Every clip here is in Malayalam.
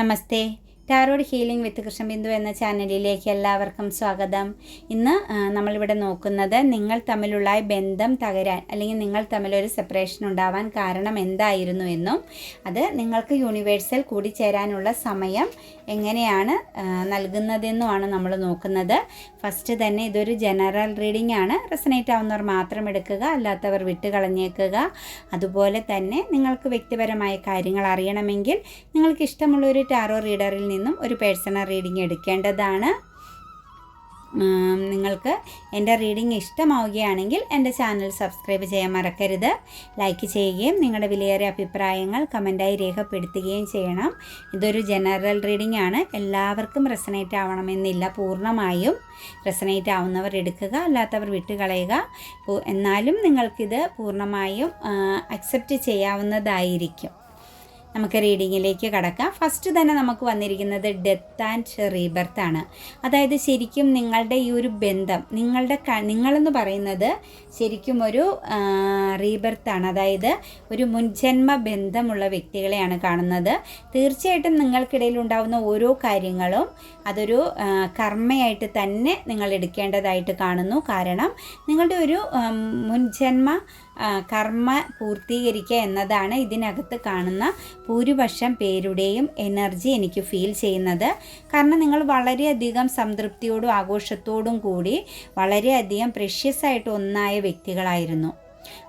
Namaste. Tarot healing with Krishnabindu എന്ന ചാനലിലേക്ക് എല്ലാവർക്കും സ്വാഗതം. ഇന്ന് നമ്മളിവിടെ നോക്കുന്നത് നിങ്ങൾ തമ്മിലുള്ള ബന്ധം തകരാൻ അല്ലെങ്കിൽ നിങ്ങൾ തമ്മിലൊരു സെപ്പറേഷൻ ഉണ്ടാവാൻ കാരണം എന്തായിരുന്നു എന്നും അത് നിങ്ങൾക്ക് യൂണിവേഴ്സൽ കൂടിച്ചേരാനുള്ള സമയം എങ്ങനെയാണ് നൽകുന്നതെന്നുമാണ് നമ്മൾ നോക്കുന്നത്. ഫസ്റ്റ് തന്നെ ഇതൊരു ജനറൽ റീഡിംഗ് ആണ്. റെസനേറ്റ് ആവുന്നവർ മാത്രം എടുക്കുക അല്ലാത്തവർ വിട്ടുകളഞ്ഞേക്കുക. അതുപോലെ തന്നെ നിങ്ങൾക്ക് വ്യക്തിപരമായ കാര്യങ്ങൾ അറിയണമെങ്കിൽ നിങ്ങൾക്ക് ഇഷ്ടമുള്ള ഒരു ടാറോ റീഡറിൽ നിന്നും ഒരു പേഴ്സണൽ റീഡിംഗ് എടുക്കേണ്ടതാണ്. നിങ്ങൾക്ക് എന്റെ റീഡിംഗ് ഇഷ്ടമാവുകയാണെങ്കിൽ എന്റെ ചാനൽ സബ്സ്ക്രൈബ് ചെയ്യാൻ മറക്കരുത്. ലൈക്ക് ചെയ്യുകയും നിങ്ങളുടെ വിലയേറിയ അഭിപ്രായങ്ങൾ കമന്റായി രേഖപ്പെടുത്തുകയും ചെയ്യണം. ഇതൊരു ജനറൽ റീഡിംഗ് ആണ്. എല്ലാവർക്കും റെസനേറ്റ് ആവണമെന്നില്ല പൂർണമായും റെസനേറ്റ് ആവുന്നവർ എടുക്കുക അല്ലാത്തവർ വിട്ടുകളയുക. എന്നാലും നിങ്ങൾക്കിത് പൂർണമായും അക്സെപ്റ്റ് ചെയ്യാവുന്നതായിരിക്കും. നമുക്ക് റീഡിങ്ങിലേക്ക് കടക്കാം. ഫസ്റ്റ് തന്നെ നമുക്ക് വന്നിരിക്കുന്നത് ഡെത്ത് ആൻഡ് റീബർത്ത് ആണ്. അതായത് ശരിക്കും നിങ്ങളുടെ ഈ ഒരു ബന്ധം നിങ്ങളുടെ നിങ്ങളെന്ന് പറയുന്നത് ശരിക്കും ഒരു റീബർത്ത് ആണ്. അതായത് ഒരു മുൻജന്മ ബന്ധമുള്ള വ്യക്തികളെയാണ് കാണുന്നത്. തീർച്ചയായിട്ടും നിങ്ങൾക്കിടയിൽ ഉണ്ടാകുന്ന ഓരോ കാര്യങ്ങളും അതൊരു കർമ്മയായിട്ട് തന്നെ നിങ്ങൾ എടുക്കേണ്ടതായിട്ട് കാണുന്നു. കാരണം നിങ്ങളുടെ ഒരു മുൻജന്മ കർമ്മ പൂർത്തീകരിക്കുക എന്നതാണ് ഇതിനകത്ത് കാണുന്ന ഭൂരിപക്ഷം പേരുടെയും എനർജി എനിക്ക് ഫീൽ ചെയ്യുന്നത്. കാരണം നിങ്ങൾ വളരെയധികം സംതൃപ്തിയോടും ആഘോഷത്തോടും കൂടി വളരെയധികം പ്രഷ്യസായിട്ട് ഒന്നായ വ്യക്തികളായിരുന്നു.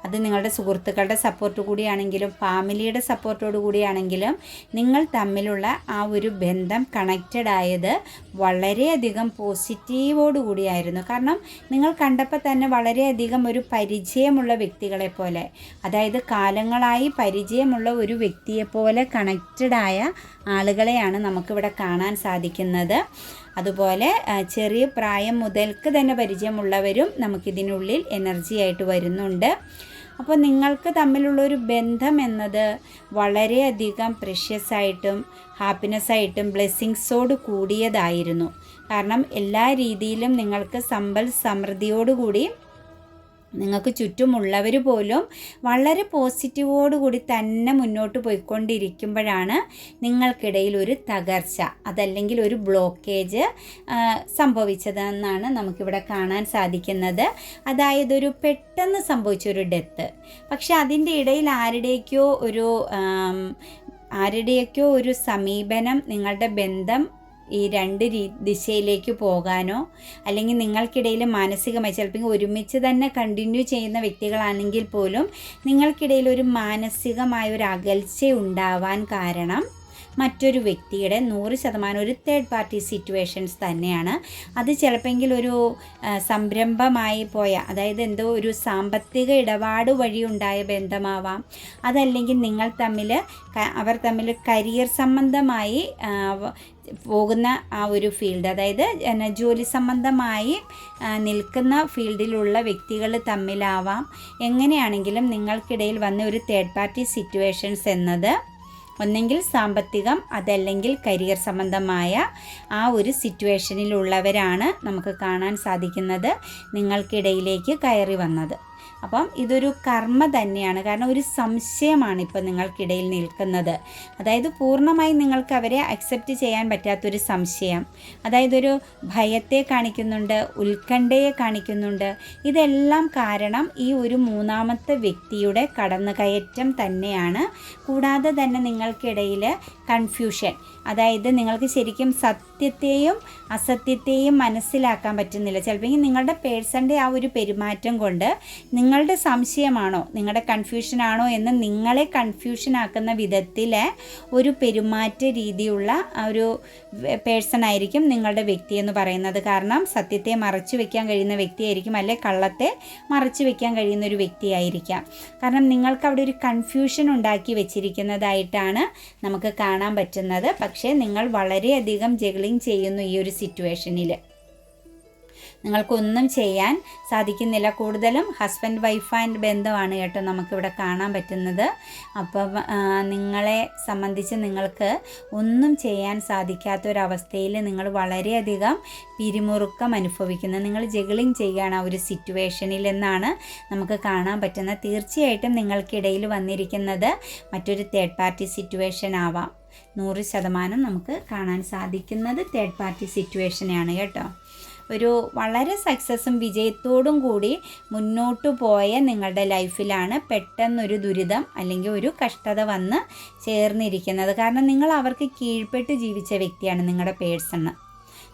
അത് നിങ്ങളുടെ സുഹൃത്തുക്കളുടെ സപ്പോർട്ട് കൂടിയാണെങ്കിലും ഫാമിലിയുടെ സപ്പോർട്ടോട് കൂടിയാണെങ്കിലും നിങ്ങൾ തമ്മിലുള്ള ആ ഒരു ബന്ധം കണക്റ്റഡ് ആയത് വളരെയധികം പോസിറ്റീവോടുകൂടിയായിരുന്നു കാരണം നിങ്ങൾ കണ്ടപ്പോൾ തന്നെ വളരെയധികം ഒരു പരിചയമുള്ള വ്യക്തികളെ പോലെ അതായത് കാലങ്ങളായി പരിചയമുള്ള ഒരു വ്യക്തിയെപ്പോലെ കണക്റ്റഡായ ആളുകളെയാണ് നമുക്കിവിടെ കാണാൻ സാധിക്കുന്നത്. അതുപോലെ ചെറിയ പ്രായം മുതൽക്ക് തന്നെ പരിചയമുള്ളവരും നമുക്കിതിനുള്ളിൽ എനർജി ആയിട്ട് വരുന്നുണ്ട്. അപ്പോൾ നിങ്ങൾക്ക് തമ്മിലുള്ളൊരു ബന്ധം എന്നത് വളരെയധികം പ്രഷ്യസ് ആയിട്ടും ആയിട്ടും ബ്ലെസ്സിങ്സോട് കൂടിയതായിരുന്നു. കാരണം എല്ലാ രീതിയിലും നിങ്ങൾക്ക് സമ്പൽ സമൃദ്ധിയോടുകൂടി നിങ്ങൾക്ക് ചുറ്റുമുള്ളവർ പോലും വളരെ പോസിറ്റീവോടുകൂടി തന്നെ മുന്നോട്ട് പോയിക്കൊണ്ടിരിക്കുമ്പോഴാണ് നിങ്ങൾക്കിടയിൽ ഒരു തകർച്ച അതല്ലെങ്കിൽ ഒരു ബ്ലോക്കേജ് സംഭവിച്ചതെന്നാണ് നമുക്കിവിടെ കാണാൻ സാധിക്കുന്നത്. അതായത് ഒരു പെട്ടെന്ന് സംഭവിച്ച ഒരു ഡെത്ത് പക്ഷെ അതിന്റെ ഇടയിൽ ആരുടെയൊക്കെയോ ഒരു ആരുടെയൊക്കെയോ ഒരു സമീപനം നിങ്ങളുടെ ബന്ധം ഈ രണ്ട് രീ ദിശയിലേക്ക് പോകാനോ അല്ലെങ്കിൽ നിങ്ങൾക്കിടയിൽ മാനസികമായി ചിലപ്പോൾ ഒരുമിച്ച് തന്നെ കണ്ടിന്യൂ ചെയ്യുന്ന വ്യക്തികളാണെങ്കിൽ പോലും നിങ്ങൾക്കിടയിൽ ഒരു മാനസികമായ ഒരു അകൽച്ച ഉണ്ടാവാൻ കാരണം മറ്റൊരു വ്യക്തിയുടെ നൂറ് ശതമാനം ഒരു തേർഡ് പാർട്ടി സിറ്റുവേഷൻസ് തന്നെയാണ്. അത് ചിലപ്പോൾ ഒരു സംരംഭമായി പോയ അതായത് എന്തോ ഒരു സാമ്പത്തിക ഇടപാട് വഴി ഉണ്ടായ ബന്ധമാവാം. അതല്ലെങ്കിൽ നിങ്ങൾ തമ്മിൽ അവർ തമ്മിൽ കരിയർ സംബന്ധമായി പോകുന്ന ആ ഒരു ഫീൽഡ് അതായത് ജോലി സംബന്ധമായി നിൽക്കുന്ന ഫീൽഡിലുള്ള വ്യക്തികൾ തമ്മിലാവാം. എങ്ങനെയാണെങ്കിലും നിങ്ങൾക്കിടയിൽ വന്ന ഒരു തേർഡ് പാർട്ടി സിറ്റുവേഷൻസ് എന്നത് ഒന്നെങ്കിൽ സാമ്പത്തികം അതല്ലെങ്കിൽ കരിയർ സംബന്ധമായ ആ ഒരു സിറ്റുവേഷനിലുള്ളവരാണ് നമുക്ക് കാണാൻ സാധിക്കുന്നത്. നിങ്ങൾക്കിടയിലേക്ക് കയറി വന്നത്. അപ്പം ഇതൊരു കർമ്മ തന്നെയാണ്. കാരണം ഒരു സംശയമാണ് ഇപ്പം നിങ്ങൾക്കിടയിൽ നിൽക്കുന്നത്. അതായത് പൂർണമായി നിങ്ങൾക്ക് അവരെ അക്സെപ്റ്റ് ചെയ്യാൻ പറ്റാത്തൊരു സംശയം. അതായത് ഒരു ഭയത്തെ കാണിക്കുന്നുണ്ട് ഉത്കണ്ഠയെ കാണിക്കുന്നുണ്ട്. ഇതെല്ലാം കാരണം ഈ ഒരു മൂന്നാമത്തെ വ്യക്തിയുടെ കടന്നുകയറ്റം തന്നെയാണ്. കൂടാതെ തന്നെ നിങ്ങൾക്കിടയിൽ കൺഫ്യൂഷൻ അതായത് നിങ്ങൾക്ക് ശരിക്കും സത്യത്തെയും അസത്യത്തെയും മനസ്സിലാക്കാൻ പറ്റുന്നില്ല. ചിലപ്പോൾ നിങ്ങളുടെ പേഴ്സന്റെ ആ ഒരു പെരുമാറ്റം കൊണ്ട് നിങ്ങളുടെ സംശയമാണോ? നിങ്ങളുടെ കൺഫ്യൂഷനാണോ എന്ന് നിങ്ങളെ കൺഫ്യൂഷൻ ആക്കുന്ന വിധത്തിലെ ഒരു പെരുമാറ്റ രീതിയുള്ള ഒരു പേഴ്സൺ ആയിരിക്കും നിങ്ങളുടെ വ്യക്തി എന്ന് പറയുന്നത്. കാരണം സത്യത്തെ മറച്ചു വെക്കാൻ കഴിയുന്ന വ്യക്തിയായിരിക്കും അല്ലെ കള്ളത്തെ മറച്ചു വെക്കാൻ കഴിയുന്ന ഒരു വ്യക്തിയായിരിക്കാം. കാരണം നിങ്ങൾക്ക് അവിടെ ഒരു കൺഫ്യൂഷൻ ഉണ്ടാക്കി വെച്ചിരിക്കുന്നതായിട്ടാണ് നമുക്ക് കാണാൻ പറ്റുന്നത്. പക്ഷേ നിങ്ങൾ വളരെയധികം ജഗ്ലിങ് ചെയ്യുന്നു ഈ ഒരു സിറ്റുവേഷനിൽ നിങ്ങൾക്കൊന്നും ചെയ്യാൻ സാധിക്കുന്നില്ല. കൂടുതലും ഹസ്ബൻഡ് വൈഫ് ആൻഡ് ബന്ധമാണ് കേട്ടോ നമുക്കിവിടെ കാണാൻ പറ്റുന്നത്. അപ്പം നിങ്ങളെ സംബന്ധിച്ച് നിങ്ങൾക്ക് ഒന്നും ചെയ്യാൻ സാധിക്കാത്ത സാധിക്കാത്തൊരവസ്ഥയിൽ നിങ്ങൾ വളരെയധികം പിരിമുറുക്കം അനുഭവിക്കുന്നു. നിങ്ങൾ ജഗിളിങ് ചെയ്യുകയാണ് ആ ഒരു സിറ്റുവേഷനിൽ എന്നാണ് നമുക്ക് കാണാൻ പറ്റുന്നത്. തീർച്ചയായിട്ടും നിങ്ങൾക്കിടയിൽ വന്നിരിക്കുന്നത് മറ്റൊരു തേർഡ് പാർട്ടി സിറ്റുവേഷൻ ആവാം. നൂറ് ശതമാനം നമുക്ക് കാണാൻ സാധിക്കുന്നത് തേർഡ് പാർട്ടി സിറ്റുവേഷനെയാണ് കേട്ടോ. ഒരു വളരെ സക്സസ്സും വിജയത്തോടും കൂടി മുന്നോട്ട് പോയ നിങ്ങളുടെ ലൈഫിലാണ് പെട്ടെന്നൊരു ദുരിതം അല്ലെങ്കിൽ ഒരു കഷ്ടത വന്ന് ചേർന്നിരിക്കുന്നത്. കാരണം നിങ്ങൾ അവർക്ക് കീഴ്പ്പെട്ട് ജീവിച്ച വ്യക്തിയാണ് നിങ്ങളുടെ പേഴ്സണ്.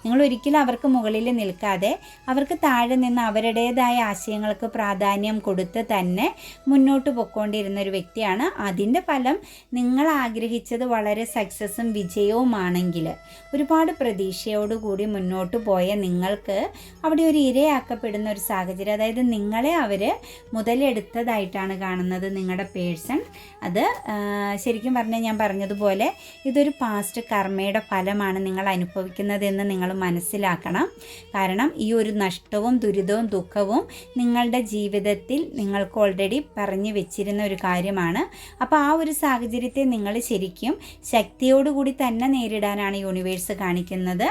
നിങ്ങൾ ഒരിക്കലും അവർക്ക് മുകളിൽ നിൽക്കാതെ അവർക്ക് താഴെ നിന്ന് അവരുടേതായ ആശയങ്ങൾക്ക് പ്രാധാന്യം കൊടുത്ത് തന്നെ മുന്നോട്ട് പൊക്കോണ്ടിരുന്ന ഒരു വ്യക്തിയാണ്. അതിന്റെ ഫലം നിങ്ങൾ ആഗ്രഹിച്ചത് വളരെ സക്സസും വിജയവുമാണെങ്കിൽ ഒരുപാട് പ്രതീക്ഷയോടുകൂടി മുന്നോട്ട് പോയ നിങ്ങൾക്ക് അവിടെ ഒരു ഇരയാക്കപ്പെടുന്ന ഒരു സാഹചര്യം അതായത് നിങ്ങളെ അവർ മുതലെടുത്തതായിട്ടാണ് കാണുന്നത് നിങ്ങളുടെ പേഴ്സൺ. അത് ശരിക്കും പറഞ്ഞാൽ ഞാൻ പറഞ്ഞതുപോലെ ഇതൊരു പാസ്റ്റ് കർമ്മയുടെ ഫലമാണ് നിങ്ങൾ അനുഭവിക്കുന്നതെന്ന് നിങ്ങൾ മനസ്സിലാക്കണം. കാരണം ഈ ഒരു നഷ്ടവും ദുരിതവും ദുഃഖവും നിങ്ങളുടെ ജീവിതത്തിൽ നിങ്ങൾക്ക് ഓൾറെഡി പറഞ്ഞു വെച്ചിരുന്ന ഒരു കാര്യമാണ്. അപ്പോൾ ആ ഒരു സാഹചര്യത്തെ നിങ്ങൾ ശരിക്കും ശക്തിയോടുകൂടി തന്നെ നേരിടാനാണ് യൂണിവേഴ്സ് കാണിക്കുന്നത്.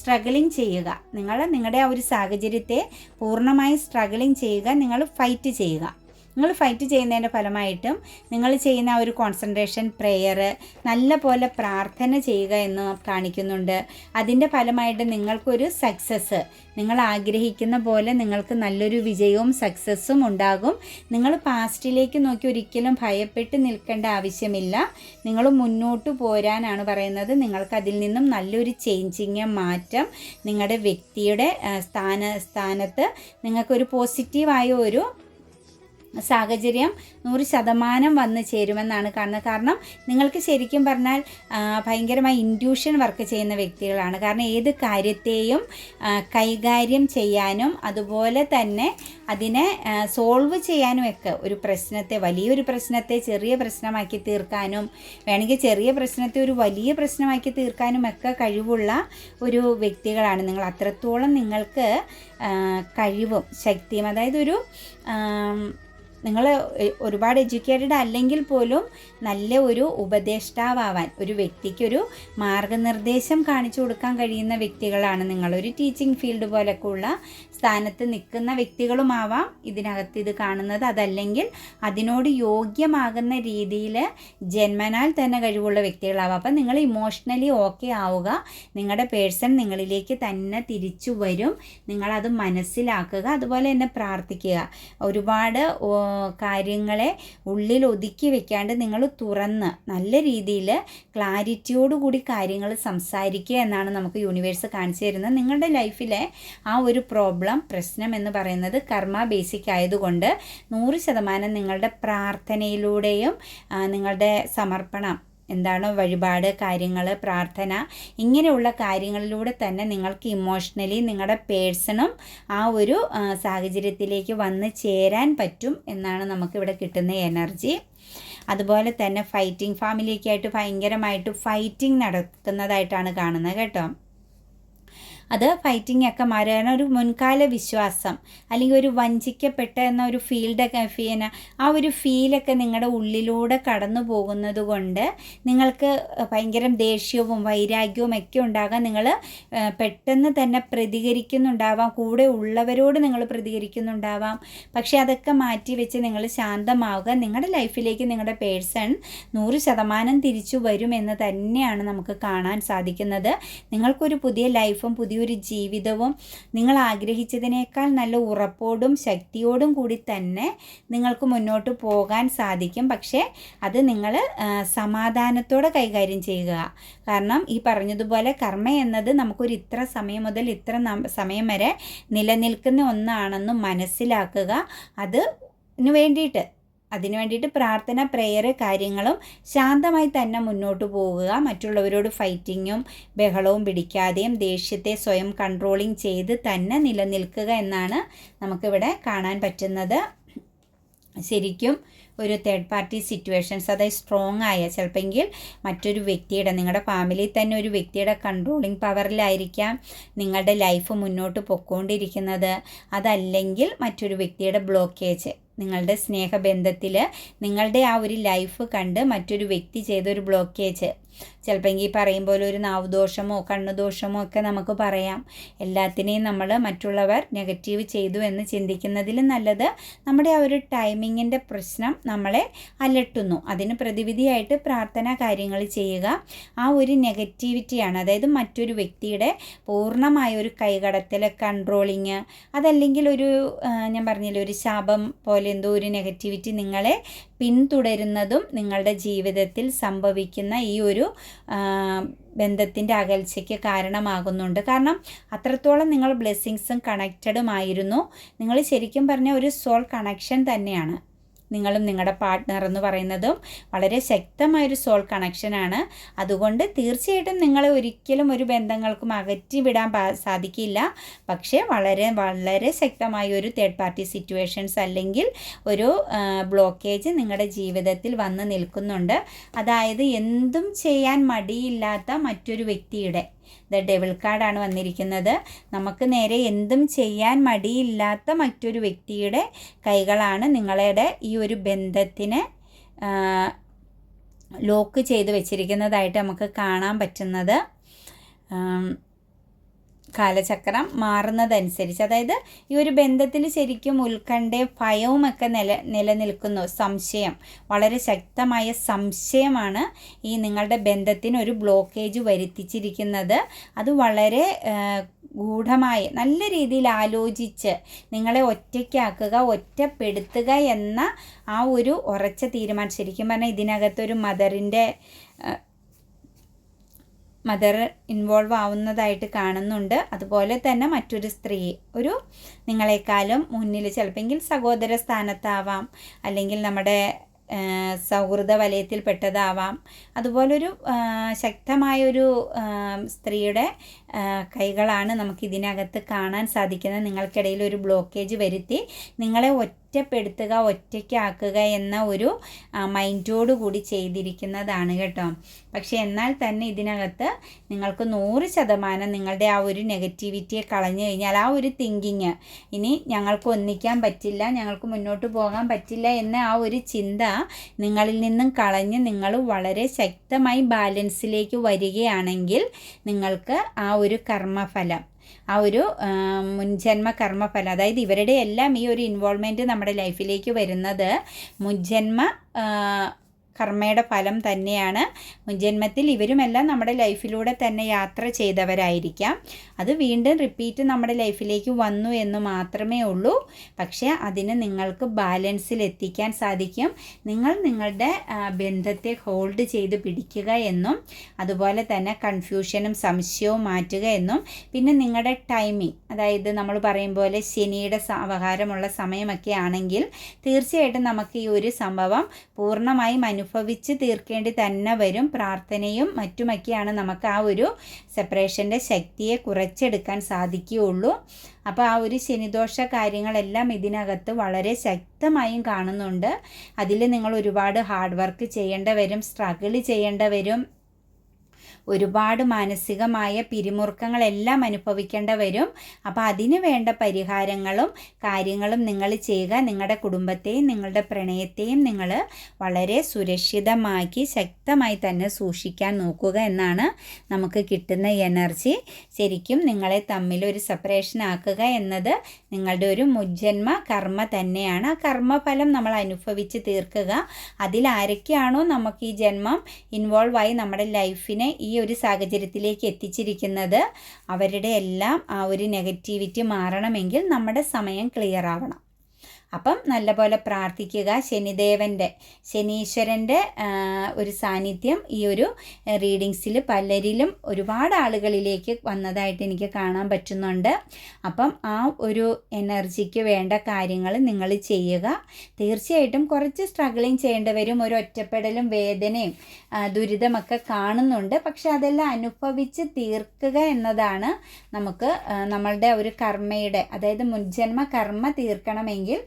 സ്ട്രഗിളിങ് ചെയ്യുക. നിങ്ങൾ നിങ്ങളുടെ ആ ഒരു സാഹചര്യത്തെ പൂർണമായും സ്ട്രഗിളിങ് ചെയ്യുക. നിങ്ങൾ ഫൈറ്റ് ചെയ്യുക. നിങ്ങൾ ഫൈറ്റ് ചെയ്യുന്നതിന്റെ ഫലമായിട്ടും നിങ്ങൾ ചെയ്യുന്ന ആ ഒരു കോൺസെൻട്രേഷൻ പ്രെയർ നല്ല പോലെ പ്രാർത്ഥന ചെയ്യുക എന്ന് കാണിക്കുന്നുണ്ട്. അതിന്റെ ഫലമായിട്ട് നിങ്ങൾക്കൊരു സക്സസ് നിങ്ങൾ ആഗ്രഹിക്കുന്ന പോലെ നിങ്ങൾക്ക് നല്ലൊരു വിജയവും സക്സസ്സും ഉണ്ടാകും. നിങ്ങൾ പാസ്റ്റിലേക്ക് നോക്കി ഒരിക്കലും ഭയപ്പെട്ട് നിൽക്കേണ്ട ആവശ്യമില്ല. നിങ്ങൾ മുന്നോട്ട് പോരാനാണ് പറയുന്നത്. നിങ്ങൾക്ക് അതിൽ നിന്നും നല്ലൊരു ചേഞ്ചിങ് മാറ്റം നിങ്ങളുടെ വ്യക്തിയുടെ സ്ഥാന സ്ഥാനത്ത് നിങ്ങൾക്കൊരു പോസിറ്റീവായ ഒരു സാഹചര്യം നൂറ് ശതമാനം വന്നു ചേരുമെന്നാണ് കാണുന്നത് കാരണം നിങ്ങൾക്ക് ശരിക്കും പറഞ്ഞാൽ ഭയങ്കരമായി ഇൻഡ്യൂഷൻ വർക്ക് ചെയ്യുന്ന വ്യക്തികളാണ്. കാരണം ഏത് കാര്യത്തെയും കൈകാര്യം ചെയ്യാനും അതുപോലെ തന്നെ അതിനെ സോൾവ് ചെയ്യാനും ഒക്കെ ഒരു പ്രശ്നത്തെ വലിയൊരു പ്രശ്നത്തെ ചെറിയ പ്രശ്നമാക്കി തീർക്കാനും വേണമെങ്കിൽ ചെറിയ പ്രശ്നത്തെ ഒരു വലിയ പ്രശ്നമാക്കി തീർക്കാനും ഒക്കെ കഴിവുള്ള ഒരു വ്യക്തികളാണ് നിങ്ങൾ. അത്രത്തോളം നിങ്ങൾക്ക് കഴിവും ശക്തിയും അതായത് ഒരു നിങ്ങൾ ഒരുപാട് എഡ്യൂക്കേറ്റഡ് അല്ലെങ്കിൽ പോലും നല്ല ഒരു ഉപദേഷ്ടാവാൻ ഒരു വ്യക്തിക്കൊരു മാർഗനിർദ്ദേശം കാണിച്ചു കൊടുക്കാൻ കഴിയുന്ന വ്യക്തികളാണ് നിങ്ങൾ. ഒരു ടീച്ചിങ് ഫീൽഡ് പോലൊക്കെ ഉള്ള സ്ഥാനത്ത് നിൽക്കുന്ന വ്യക്തികളുമാവാം ഇതിനകത്ത് ഇത് കാണുന്നത്. അതല്ലെങ്കിൽ അതിനോട് യോഗ്യമാകുന്ന രീതിയിൽ ജന്മനാൽ തന്നെ കഴിവുള്ള വ്യക്തികളാവാം. അപ്പം നിങ്ങൾ ഇമോഷണലി ഓക്കെ ആവുക. നിങ്ങളുടെ പേഴ്സൺ നിങ്ങളിലേക്ക് തന്നെ തിരിച്ചു വരും. നിങ്ങളത് മനസ്സിലാക്കുക. അതുപോലെ തന്നെ പ്രാർത്ഥിക്കുക. ഒരുപാട് കാര്യങ്ങളെ ഉള്ളിൽ ഒതുക്കി വെക്കാണ്ട് നിങ്ങൾ തുറന്ന് നല്ല രീതിയിൽ ക്ലാരിറ്റിയോടുകൂടി കാര്യങ്ങൾ സംസാരിക്കുക എന്നാണ് നമുക്ക് യൂണിവേഴ്സ് കാണിച്ചു തരുന്നത്. നിങ്ങളുടെ ലൈഫിലെ ആ ഒരു പ്രോബ്ലം പ്രശ്നം എന്ന് പറയുന്നത് കർമ്മ ബേസിക് ആയതുകൊണ്ട് നൂറ് ശതമാനം നിങ്ങളുടെ പ്രാർത്ഥനയിലൂടെയും നിങ്ങളുടെ സമർപ്പണം എന്താണ് വഴിപാട് കാര്യങ്ങൾ പ്രാർത്ഥന ഇങ്ങനെയുള്ള കാര്യങ്ങളിലൂടെ തന്നെ നിങ്ങൾക്ക് ഇമോഷണലി നിങ്ങളുടെ പേഴ്സണും ആ ഒരു സാഹചര്യത്തിലേക്ക് വന്ന് ചേരാൻ പറ്റും എന്നാണ് നമുക്കിവിടെ കിട്ടുന്ന എനർജി അതുപോലെ തന്നെ ഫൈറ്റിംഗ് ഫാമിലിയൊക്കെ ആയിട്ട് ഭയങ്കരമായിട്ട് ഫൈറ്റിംഗ് നടക്കുന്നതായിട്ടാണ് കാണുന്നത് കേട്ടോ. അത് ഫൈറ്റിംഗ് ഒക്കെ മാറുകയാണ് ഒരു മുൻകാല വിശ്വാസം. അല്ലെങ്കിൽ ഒരു വഞ്ചിക്കപ്പെട്ട എന്ന ഒരു ഫീൽഡൊക്കെ ഫീന ആ ഒരു ഫീലൊക്കെ നിങ്ങളുടെ ഉള്ളിലൂടെ കടന്നു പോകുന്നത് കൊണ്ട് നിങ്ങൾക്ക് ഭയങ്കര ദേഷ്യവും വൈരാഗ്യവും ഒക്കെ ഉണ്ടാകാം നിങ്ങൾ പെട്ടെന്ന് തന്നെ പ്രതികരിക്കുന്നുണ്ടാവാം. കൂടെ ഉള്ളവരോട് നിങ്ങൾ പ്രതികരിക്കുന്നുണ്ടാവാം. പക്ഷേ അതൊക്കെ മാറ്റി വെച്ച് നിങ്ങൾ ശാന്തമാവുക നിങ്ങളുടെ ലൈഫിലേക്ക് നിങ്ങളുടെ പേഴ്സൺ നൂറ് ശതമാനം തിരിച്ചു വരുമെന്ന് തന്നെയാണ് നമുക്ക് കാണാൻ സാധിക്കുന്നത്. നിങ്ങൾക്കൊരു പുതിയ ലൈഫും പുതിയ പുതിയൊരു ജീവിതവും നിങ്ങൾ ആഗ്രഹിച്ചതിനേക്കാൾ നല്ല ഉറപ്പോടും ശക്തിയോടും കൂടി തന്നെ നിങ്ങൾക്ക് മുന്നോട്ട് പോകാൻ സാധിക്കും. പക്ഷേ അത് നിങ്ങൾ സമാധാനത്തോടെ കൈകാര്യം ചെയ്യുക. കാരണം ഈ പറഞ്ഞതുപോലെ കർമ്മ എന്നത് നമുക്കൊരു ഇത്ര സമയം മുതൽ ഇത്ര സമയം വരെ നിലനിൽക്കുന്ന ഒന്നാണെന്ന് മനസ്സിലാക്കുക. അത് വേണ്ടിയിട്ട് അതിനു വേണ്ടിയിട്ട് പ്രാർത്ഥന പ്രെയർ കാര്യങ്ങളും ശാന്തമായി തന്നെ മുന്നോട്ട് പോവുക. മറ്റുള്ളവരോട് ഫൈറ്റിങ്ങും ബഹളവും പിടിക്കാതെയും ദേഷ്യത്തെ സ്വയം കൺട്രോളിങ് ചെയ്ത് തന്നെ നിലനിൽക്കുക എന്നാണ് നമുക്കിവിടെ കാണാൻ പറ്റുന്നത്. ശരിക്കും ഒരു തേർഡ് പാർട്ടി സിറ്റുവേഷൻസ് അതായത് സ്ട്രോങ് ആയ ചിലപ്പോൾ മറ്റൊരു വ്യക്തിയുടെ നിങ്ങളുടെ ഫാമിലിയിൽ തന്നെ ഒരു വ്യക്തിയുടെ കൺട്രോളിങ് പവറിലായിരിക്കാം നിങ്ങളുടെ ലൈഫ് മുന്നോട്ട് പൊക്കോണ്ടിരിക്കുന്നത്. അതല്ലെങ്കിൽ മറ്റൊരു വ്യക്തിയുടെ ബ്ലോക്കേജ് നിങ്ങളുടെ സ്നേഹബന്ധത്തിൽ നിങ്ങളുടെ ആ ഒരു ലൈഫ് കണ്ട് മറ്റൊരു വ്യക്തി ചെയ്തൊരു ബ്ലോക്കേജ് ചിലപ്പോൾ ഈ പറയും പോലെ ഒരു നാവുദോഷമോ കണ്ണുദോഷമോ ഒക്കെ നമുക്ക് പറയാം. എല്ലാത്തിനെയും നമ്മൾ മറ്റുള്ളവർ നെഗറ്റീവ് ചെയ്തു എന്ന് ചിന്തിക്കുന്നതിലും നല്ലത് നമ്മുടെ ആ ഒരു ടൈമിങ്ങിന്റെ പ്രശ്നം നമ്മളെ അലട്ടുന്നു. അതിന് പ്രതിവിധിയായിട്ട് പ്രാർത്ഥനാ കാര്യങ്ങൾ ചെയ്യുക. ആ ഒരു നെഗറ്റിവിറ്റിയാണ് അതായത് മറ്റൊരു വ്യക്തിയുടെ പൂർണമായ ഒരു കൈകടത്തൽ കൺട്രോളിങ് അതല്ലെങ്കിൽ ഒരു ഞാൻ പറഞ്ഞില്ല ഒരു ശാപം പോലെ എന്തോ ഒരു നെഗറ്റിവിറ്റി നിങ്ങളെ പിന്തുടരുന്നതും നിങ്ങളുടെ ജീവിതത്തിൽ സംഭവിക്കുന്ന ഈ ഒരു ബന്ധത്തിന്റെ അകൽച്ചയ്ക്ക് കാരണമാകുന്നുണ്ട്. കാരണം അത്രത്തോളം നിങ്ങൾ ബ്ലെസ്സിങ്സും കണക്റ്റഡുമായിരുന്നു നിങ്ങൾ ശരിക്കും പറഞ്ഞ ഒരു സോൾ കണക്ഷൻ തന്നെയാണ്. നിങ്ങളും നിങ്ങളുടെ പാർട്ട്ണർ എന്ന് പറയുന്നതും വളരെ ശക്തമായൊരു സോൾ കണക്ഷനാണ് അതുകൊണ്ട് തീർച്ചയായിട്ടും നിങ്ങളെ ഒരിക്കലും ഒരു ബന്ധങ്ങൾക്കും അകറ്റി വിടാൻ സാധിക്കില്ല. പക്ഷേ വളരെ വളരെ ശക്തമായ ഒരു തേർഡ് പാർട്ടി സിറ്റുവേഷൻസ് അല്ലെങ്കിൽ ഒരു ബ്ലോക്കേജ് നിങ്ങളുടെ ജീവിതത്തിൽ വന്ന് നിൽക്കുന്നുണ്ട്. അതായത് എന്തും ചെയ്യാൻ മടിയില്ലാത്ത മറ്റൊരു വ്യക്തിയുടെ ദ ഡെവിൾ കാർഡാണ് വന്നിരിക്കുന്നത്. നമുക്ക് നേരെ എന്തും ചെയ്യാൻ മടിയില്ലാത്ത മറ്റൊരു വ്യക്തിയുടെ കൈകളാണ് നിങ്ങളുടെ ഈ ഒരു ബന്ധത്തിന് ലോക്ക് ചെയ്ത് വെച്ചിരിക്കുന്നതായിട്ട് നമുക്ക് കാണാൻ പറ്റുന്നത്. കാലചക്രം മാറുന്നതനുസരിച്ച്. അതായത് ഈ ഒരു ബന്ധത്തിൽ ശരിക്കും ഉത്കണ്ഠയും ഭയവും ഒക്കെ നില നിലനിൽക്കുന്നു. സംശയം. വളരെ ശക്തമായ സംശയമാണ് ഈ നിങ്ങളുടെ ബന്ധത്തിന് ഒരു ബ്ലോക്കേജ് വരുത്തിച്ചിരിക്കുന്നത്. അത് വളരെ ഗൂഢമായി നല്ല രീതിയിൽ ആലോചിച്ച് നിങ്ങളെ ഒറ്റയ്ക്കാക്കുക ഒറ്റപ്പെടുത്തുക എന്ന ആ ഒരു ഉറച്ച തീരുമാനം ശരിക്കും പറഞ്ഞാൽ ഇതിനകത്തൊരു മദറിന്റെ മദർ ഇൻവോൾവ് ആവുന്നതായിട്ട് കാണുന്നുണ്ട്. അതുപോലെ തന്നെ മറ്റൊരു സ്ത്രീ ഒരു നിങ്ങളെക്കാളും മുന്നിൽ ചിലപ്പോൾ സഹോദര സ്ഥാനത്താവാം. അല്ലെങ്കിൽ നമ്മുടെ സൗഹൃദ വലയത്തിൽപ്പെട്ടതാവാം. അതുപോലൊരു ശക്തമായ ഒരു സ്ത്രീയുടെ കൈകളാണ് നമുക്ക് ഇതിനകത്ത് കാണാൻ സാധിക്കുന്നത്. നിങ്ങൾക്കിടയിൽ ഒരു ബ്ലോക്കേജ് വരുത്തി നിങ്ങളെ ഒറ്റപ്പെടുത്തുക ഒറ്റയ്ക്കാക്കുക എന്ന ഒരു മൈൻഡോട് കൂടി ചെയ്തിരിക്കുന്നതാണ് കേട്ടോ. പക്ഷേ എന്നാൽ തന്നെ ഇതിനകത്ത് നിങ്ങൾക്ക് നൂറ് ശതമാനം നിങ്ങളുടെ ആ ഒരു നെഗറ്റിവിറ്റിയെ കളഞ്ഞു കഴിഞ്ഞാൽ ആ ഒരു തിങ്കിങ് ഇനി ഞങ്ങൾക്ക് ഒന്നിക്കാൻ പറ്റില്ല ഞങ്ങൾക്ക് മുന്നോട്ട് പോകാൻ പറ്റില്ല എന്ന ആ ഒരു ചിന്ത നിങ്ങളിൽ നിന്നും കളഞ്ഞ് നിങ്ങൾ വളരെ ശക്തമായി ബാലൻസിലേക്ക് വരികയാണെങ്കിൽ നിങ്ങൾക്ക് ആ ഒരു കർമ്മഫലം ആ ഒരു മുൻജന്മ കർമ്മഫലം അതായത് ഇവരുടെ എല്ലാം ഈ ഒരു ഇൻവോൾവ്മെന്റ് നമ്മുടെ ലൈഫിലേക്ക് വരുന്നത് മുൻജന്മ കർമ്മയുടെ ഫലം തന്നെയാണ്. മുൻജന്മത്തിൽ ഇവരുമെല്ലാം നമ്മുടെ ലൈഫിലൂടെ തന്നെ യാത്ര ചെയ്തവരായിരിക്കാം. അത് വീണ്ടും റിപ്പീറ്റ് നമ്മുടെ ലൈഫിലേക്ക് വന്നു എന്ന് മാത്രമേ ഉള്ളൂ. പക്ഷേ അതിന് നിങ്ങൾക്ക് ബാലൻസിൽ എത്തിക്കാൻ സാധിക്കും. നിങ്ങൾ നിങ്ങളുടെ ബന്ധത്തെ ഹോൾഡ് ചെയ്ത് പിടിക്കുക എന്നും അതുപോലെ തന്നെ കൺഫ്യൂഷനും സംശയവും മാറ്റുക എന്നും പിന്നെ നിങ്ങളുടെ ടൈമിംഗ് അതായത് നമ്മൾ പറയും പോലെ ശനിയുടെ അവഹാരമുള്ള സമയമൊക്കെ ആണെങ്കിൽ തീർച്ചയായിട്ടും നമുക്ക് ഈ ഒരു സംഭവം പൂർണമായും അനുഭവിച്ച് തീർക്കേണ്ടി തന്നെ വരും. പ്രാർത്ഥനയും മറ്റുമൊക്കെയാണ് നമുക്ക് ആ ഒരു സെപ്പറേഷന്റെ ശക്തിയെ കുറച്ചെടുക്കാൻ സാധിക്കുകയുള്ളൂ. അപ്പോൾ ആ ഒരു ശനിദോഷ കാര്യങ്ങളെല്ലാം ഇതിനകത്ത് വളരെ ശക്തമായും കാണുന്നുണ്ട്. അതിൽ നിങ്ങൾ ഒരുപാട് ഹാർഡ് വർക്ക് ചെയ്യേണ്ട വരും സ്ട്രഗിൾ ചെയ്യേണ്ട വരും. ഒരുപാട് മാനസികമായ പിരിമുറുക്കങ്ങളെല്ലാം അനുഭവിക്കേണ്ട വരും. അപ്പോൾ അതിന് വേണ്ട പരിഹാരങ്ങളും കാര്യങ്ങളും നിങ്ങൾ ചെയ്യുക. നിങ്ങളുടെ കുടുംബത്തെയും നിങ്ങളുടെ പ്രണയത്തെയും നിങ്ങൾ വളരെ സുരക്ഷിതമാക്കി ശക്തമായി തന്നെ സൂക്ഷിക്കാൻ നോക്കുക എന്നാണ് നമുക്ക് കിട്ടുന്ന എനർജി. ശരിക്കും നിങ്ങളെ തമ്മിൽ ഒരു സെപ്പറേഷൻ ആക്കുക എന്നത് നിങ്ങളുടെ ഒരു മുജ്ജന്മ കർമ്മ തന്നെയാണ്. ആ കർമ്മഫലം നമ്മൾ അനുഭവിച്ച് തീർക്കുക. അതിലാരൊക്കെയാണോ നമുക്ക് ഈ ജന്മം ഇൻവോൾവ് ആയി നമ്മുടെ ലൈഫിനെ ഈ ഒരു സാഹചര്യത്തിലേക്ക് എത്തിച്ചിരിക്കുന്നത്. അവരുടെ എല്ലാം ആ ഒരു നെഗറ്റിവിറ്റി മാറണമെങ്കിൽ നമ്മുടെ സമയം ക്ലിയർ ആവണം. അപ്പം നല്ലപോലെ പ്രാർത്ഥിക്കുക ശനിദേവന്റെ ശനീശ്വരന്റെ ഒരു സാന്നിധ്യം ഈ ഒരു റീഡിങ്സിൽ പലരിലും ഒരുപാട് ആളുകളിലേക്ക് വന്നതായിട്ട് എനിക്ക് കാണാൻ പറ്റുന്നുണ്ട്. അപ്പം ആ ഒരു എനർജിക്ക് വേണ്ട കാര്യങ്ങൾ നിങ്ങൾ ചെയ്യുക. തീർച്ചയായിട്ടും കുറച്ച് സ്ട്രഗിളിങ് ചെയ്യേണ്ടി വരും ഒരു ഒറ്റപ്പെടലും വേദനയും ദുരിതമൊക്കെ കാണുന്നുണ്ട്. പക്ഷെ അതെല്ലാം അനുഭവിച്ച് തീർക്കുക എന്നതാണ് നമുക്ക് നമ്മളുടെ ഒരു കർമ്മയുടെ അതായത് മുൻജന്മ കർമ്മ തീർക്കണമെങ്കിൽ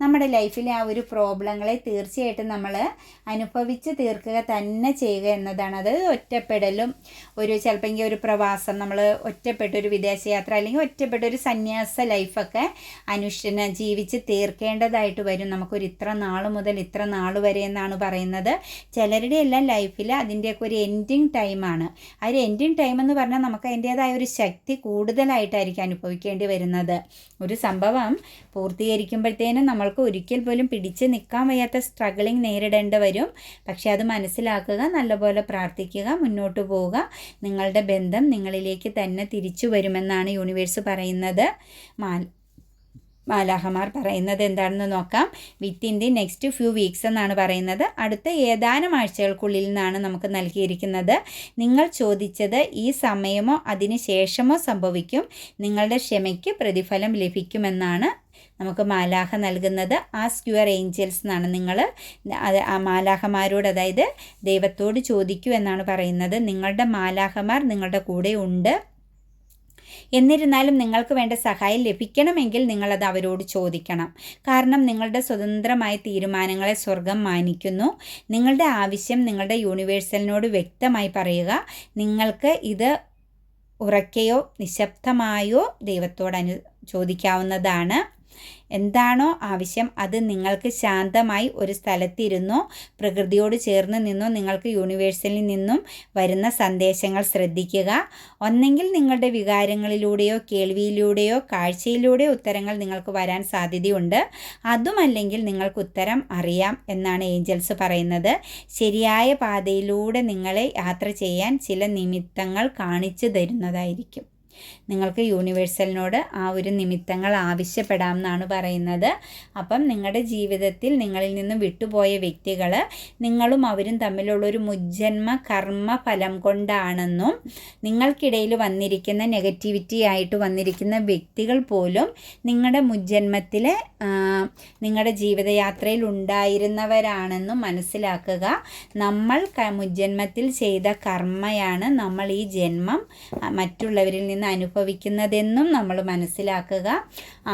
നമ്മുടെ ലൈഫിലെ ആ ഒരു പ്രോബ്ലങ്ങളെ തീർച്ചയായിട്ടും നമ്മൾ അനുഭവിച്ച് തീർക്കുക തന്നെ ചെയ്യുക എന്നതാണ്. അത് ഒറ്റപ്പെടലും ഒരു ചിലപ്പോൾ ഒരു പ്രവാസം നമ്മൾ ഒറ്റപ്പെട്ട ഒരു വിദേശയാത്ര അല്ലെങ്കിൽ ഒറ്റപ്പെട്ട ഒരു സന്യാസ ലൈഫൊക്കെ അനുഷ്ഠന ജീവിച്ച് തീർക്കേണ്ടതായിട്ട് വരും. നമുക്കൊരു ഇത്ര നാൾ മുതൽ ഇത്ര നാൾ വരെ എന്നാണ് പറയുന്നത്. ചിലരുടെ എല്ലാം ലൈഫിൽ അതിന്റെയൊക്കെ ഒരു എൻഡിങ് ടൈമാണ് ആ ഒരു എൻഡിങ് ടൈം എന്ന് പറഞ്ഞാൽ നമുക്ക് അതിന്റേതായ ഒരു ശക്തി കൂടുതലായിട്ടായിരിക്കും അനുഭവിക്കേണ്ടി വരുന്നത്. ഒരു സംഭവം പൂർത്തീകരിക്കുമ്പോഴത്തേനും നമ്മൾക്ക് ഒരിക്കൽ പോലും പിടിച്ച് നിൽക്കാൻ വയ്യാത്ത സ്ട്രഗിളിങ് നേരിടേണ്ടി വരും. പക്ഷെ അത് മനസ്സിലാക്കുക നല്ലപോലെ പ്രാർത്ഥിക്കുക മുന്നോട്ട് പോവുക. നിങ്ങളുടെ ബന്ധം നിങ്ങളിലേക്ക് തന്നെ തിരിച്ചു വരുമെന്നാണ് യൂണിവേഴ്സ് പറയുന്നത്. മാൽ മാലാഹമാർ പറയുന്നത് എന്താണെന്ന് നോക്കാം. Within the next few weeks എന്നാണ് പറയുന്നത്. അടുത്ത ഏതാനും ആഴ്ചകൾക്കുള്ളിൽ നിന്നാണ് നമുക്ക് നൽകിയിരിക്കുന്നത്. നിങ്ങൾ ചോദിച്ചത് ഈ സമയമോ അതിന് ശേഷമോ സംഭവിക്കും. നിങ്ങളുടെ ക്ഷമയ്ക്ക് പ്രതിഫലം ലഭിക്കുമെന്നാണ് നമുക്ക് മാലാഹ നൽകുന്നത് ആ സ്ക്യുവർ ഏഞ്ചൽസ് എന്നാണ് നിങ്ങൾ ആ മാലാഹമാരോട് അതായത് ദൈവത്തോട് ചോദിക്കൂ എന്നാണ് പറയുന്നത്. നിങ്ങളുടെ മാലാഹമാർ നിങ്ങളുടെ കൂടെ ഉണ്ട്. എന്നിരുന്നാലും നിങ്ങൾക്ക് വേണ്ട സഹായം ലഭിക്കണമെങ്കിൽ നിങ്ങളത് അവരോട് ചോദിക്കണം. കാരണം നിങ്ങളുടെ സ്വതന്ത്രമായ തീരുമാനങ്ങളെ സ്വർഗം മാനിക്കുന്നു. നിങ്ങളുടെ ആവശ്യം നിങ്ങളുടെ യൂണിവേഴ്സലിനോട് വ്യക്തമായി പറയുക. നിങ്ങൾക്ക് ഇത് ഉറക്കെയോ നിശബ്ദമായോ ദൈവത്തോട് അനു ചോദിക്കാവുന്നതാണ്. എന്താണോ ആവശ്യം അത് നിങ്ങൾക്ക് ശാന്തമായി ഒരു സ്ഥലത്തിരുന്നോ പ്രകൃതിയോട് ചേർന്ന് നിന്നോ നിങ്ങൾക്ക് യൂണിവേഴ്സിൽ നിന്നും വരുന്ന സന്ദേശങ്ങൾ ശ്രദ്ധിക്കുക. ഒന്നെങ്കിൽ നിങ്ങളുടെ വികാരങ്ങളിലൂടെയോ കേൾവിയിലൂടെയോ കാഴ്ചയിലൂടെയോ ഉത്തരങ്ങൾ നിങ്ങൾക്ക് വരാൻ സാധ്യതയുണ്ട്. അതുമല്ലെങ്കിൽ നിങ്ങൾക്ക് ഉത്തരം അറിയാം എന്നാണ് ഏഞ്ചൽസ് പറയുന്നത്. ശരിയായ പാതയിലൂടെ നിങ്ങളെ യാത്ര ചെയ്യാൻ ചില നിമിത്തങ്ങൾ കാണിച്ചു തരുന്നതായിരിക്കും. നിങ്ങൾക്ക് യൂണിവേഴ്സലിനോട് ആ ഒരു നിമിത്തങ്ങൾ ആവശ്യപ്പെടാം എന്നാണ് പറയുന്നത്. അപ്പം നിങ്ങളുടെ ജീവിതത്തിൽ നിങ്ങളിൽ നിന്ന് വിട്ടുപോയ വ്യക്തികൾ നിങ്ങളും അവരും തമ്മിലുള്ള ഒരു മുജ്ജന്മ കർമ്മ ഫലം കൊണ്ടാണെന്നും നിങ്ങൾക്കിടയിൽ വന്നിരിക്കുന്ന നെഗറ്റിവിറ്റി ആയിട്ട് വന്നിരിക്കുന്ന വ്യക്തികൾ പോലും നിങ്ങളുടെ മുജ്ജന്മത്തിലെ നിങ്ങളുടെ ജീവിതയാത്രയിൽ ഉണ്ടായിരുന്നവരാണെന്നും മനസ്സിലാക്കുക. നമ്മൾ മുജ്ജന്മത്തിൽ ചെയ്ത കർമ്മയാണ് നമ്മൾ ഈ ജന്മം മറ്റുള്ളവരിൽ നിന്ന് അനുഭവിക്കുന്നതെന്നും നമ്മൾ മനസ്സിലാക്കുക.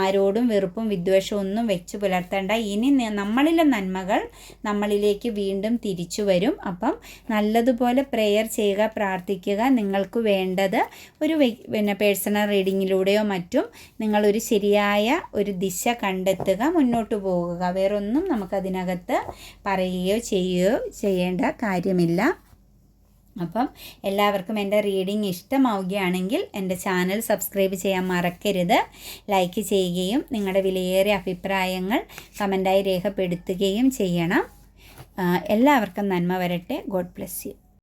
ആരോടും വെറുപ്പും വിദ്വേഷവും ഒന്നും വെച്ച് പുലർത്തേണ്ട. ഇനി നമ്മളിലെ നന്മകൾ നമ്മളിലേക്ക് വീണ്ടും തിരിച്ചു വരും. അപ്പം നല്ലതുപോലെ പ്രെയർ ചെയ്യുക പ്രാർത്ഥിക്കുക നിങ്ങൾക്ക് വേണ്ടത് ഒരു പിന്നെ പേഴ്സണൽ റീഡിങ്ങിലൂടെയോ മറ്റും നിങ്ങളൊരു ശരിയായ ഒരു ദിശ കണ്ടെത്തുക മുന്നോട്ട് പോകുക. വേറൊന്നും നമുക്കതിനകത്ത് പറയുകയോ ചെയ്യുകയോ ചെയ്യേണ്ട കാര്യമില്ല. അപ്പം എല്ലാവർക്കും എന്റെ റീഡിങ് ഇഷ്ടമാവുകയാണെങ്കിൽ എന്റെ ചാനൽ സബ്സ്ക്രൈബ് ചെയ്യാൻ മറക്കരുത്. ലൈക്ക് ചെയ്യുകയും നിങ്ങളുടെ വിലയേറിയ അഭിപ്രായങ്ങൾ കമന്റായി രേഖപ്പെടുത്തുകയും ചെയ്യണം. എല്ലാവർക്കും നന്മ വരട്ടെ. God bless you